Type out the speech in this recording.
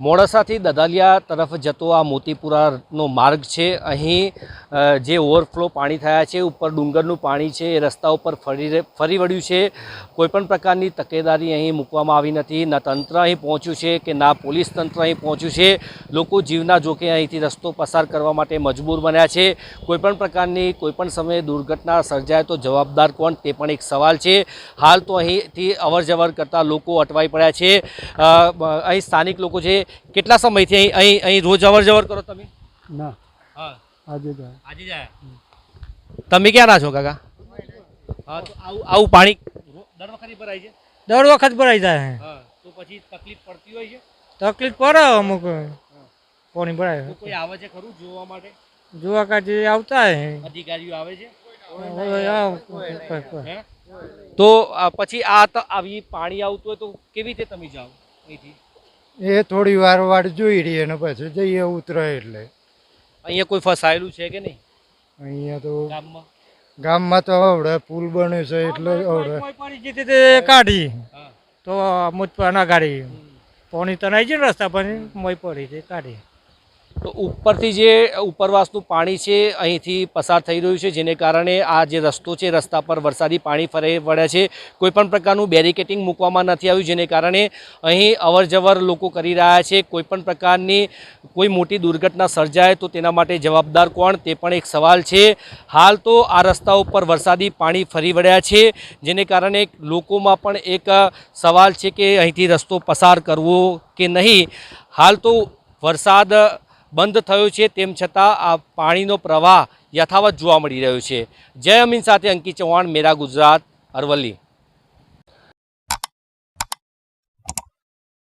મોડાસાથી દદાલિયા તરફ જતો આ મોતીપુરાનો માર્ગ છે. અહીં જે ઓવરફ્લો પાણી થયા છે, ઉપર ડુંગરનું પાણી છે, એ રસ્તા ઉપર ફરી ફરી વળ્યું છે. કોઈપણ પ્રકારની તકેદારી અહીં મૂકવામાં આવી નથી. ના તંત્ર અહીં પહોંચ્યું છે કે ના પોલીસ તંત્ર અહીં પહોંચ્યું છે. લોકો જીવના જોકે અહીંથી રસ્તો પસાર કરવા માટે મજબૂર બન્યા છે. કોઈપણ પ્રકારની કોઈપણ સમયે દુર્ઘટના સર્જાય તો જવાબદાર કોણ? તે પણ એક સવાલ છે. હાલ તો અહીંથી અવર જવર કરતા લોકો અટવાઈ પડ્યા છે. અહીં સ્થાનિક લોકો છે કેટલા સમયથી અહીં અહીં અહીં રોજ અવર જવર કરો તમે? ના. હા. આજે જાય આજે જાય તમે ક્યાં ના છો કાકા? હા તો આવું આવું પાણી દર વખતે ભરાય છે? દર વખત ભરાઈ જાય હા. તો પછી તકલીફ પડતી હોય છે? તકલીફ પડે અમુક. પાણી ભરાય કોઈ આવે છે ખરું જોવા માટે? જોવા કાઢી આવતા હે. અધિકારીઓ આવે છે? તો પછી આ તો આવી પાણી આવતું હોય તો કેવી રીતે તમે જાઓ અહીંથી? એ થોડી વાર વાર જોઈ રહીએ ને પછી જઈએ ઉતરે એટલે. અહીંયા કોઈ ફસાયેલું છે કે નહીં? અહીંયા તો ગામમાં? ગામમાં તો આવડે પુલ બન્યો છે એટલે આવડે. પાણી કાઢી. તો મુજ પર ના કાઢી પાણી તો નહીં છે ને રસ્તા પર મોય પડી તે કાઢી. તો ઉપરથી જે ઉપરવાસનું પાણી છે, અહીંથી પસાર થઈ રહ્યું છે, જેને કારણે આ જે રસ્તો છે, રસ્તા પર વરસાદી પાણી ફરી વળ્યા છે. કોઈપણ પ્રકારનું બેરિકેટિંગ મૂકવામાં નથી આવ્યું, જેને કારણે અહીં અવર જવર લોકો કરી રહ્યા છે. કોઈપણ પ્રકારની કોઈ મોટી દુર્ઘટના સર્જાય તો તેના માટે જવાબદાર કોણ? તે પણ એક સવાલ છે. હાલ તો આ રસ્તા ઉપર વરસાદી પાણી ફરી વળ્યા છે, જેને કારણે લોકોમાં પણ એક સવાલ છે કે અહીંથી રસ્તો પસાર કરવો કે નહીં? હાલ તો વરસાદ બંધ થયો છે, તેમ છતાં આ પાણીનો પ્રવાહ યથાવત જોવા મળી રહ્યો છે. જય અમીન સાથે અંકિત ચૌહાણ, મેરા ગુજરાત, અરવલ્લી.